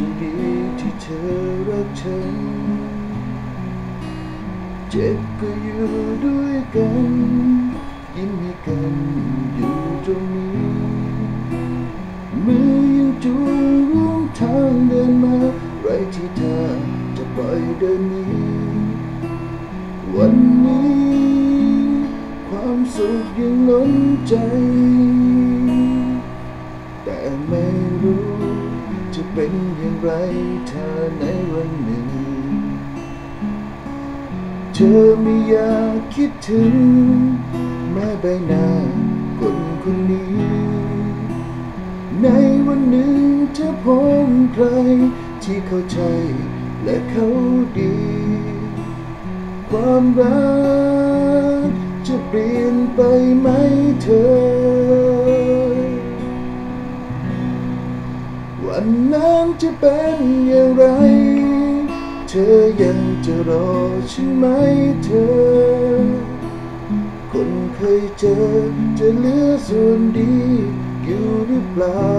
ฉัดีที่เธอรักฉัน เจ็บก็อยู่ด้วยกัน ยิ้มให้กันอยู่ตรงนี้มือยังจูงร่วงทางเดินมา ไรที่เธอจะปล่อยเดินนี้ วันนี้ ความสุขยังล้นใจ เป็นอย่างไรเธอในวันหนึ่ง เธอไม่อยากคิดถึง แม้ใบหน้าคนคนนี้ ในวันหนึ่งเธอพบใคร ที่เข้าใจและเขาดี ความรักจะเปลี่ยนไปไหมเธอ จะเป็นอย่างไร เธอยังจะรอฉันไหมเธอ คนเคยเจอจะเหลือส่วนดีอยู่หรือเปล่า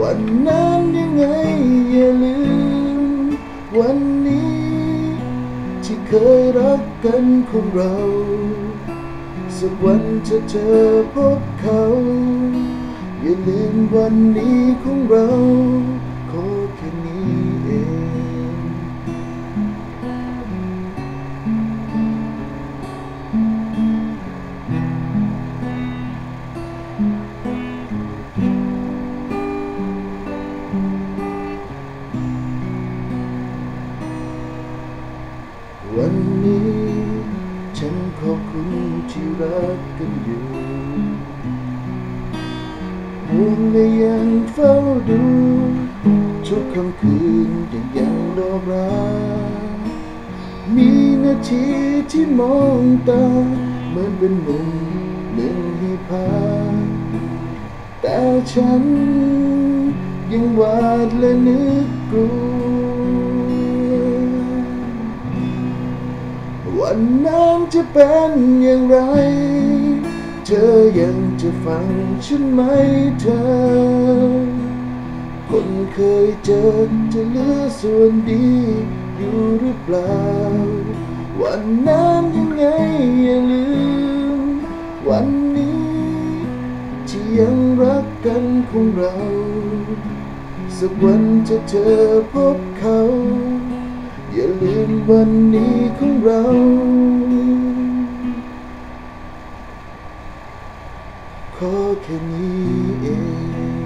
วันนั้นยังไงอย่าลืม วันนี้ ที่เคยรักกันของเรา สักวันจะเจอพบเขาอย่าลืมวันนี้ของเรา วันนี้ฉันขอบคุณที่รักกันอยู่ห่วงและยังเฝ้าดู ทุกค่ำคืนยังยังรอรักมีนาทีที่มองตาเหมือนเป็นมุมหนึ่งให้พาแต่ฉันยังหวาดและนึกกลัว วันนั้นจะเป็นอย่างไร เธอยังจะฟังฉันไหมเธอ คนเคยเจอจะเหลือส่วนดีอยู่หรือเปล่า วันนั้นยังไงอย่าลืม วันนี้ที่ยังรักกันของเรา สักวันจะเจอพบเขา อย่าลืมวันนี้ของเราขอแค่นี้เอง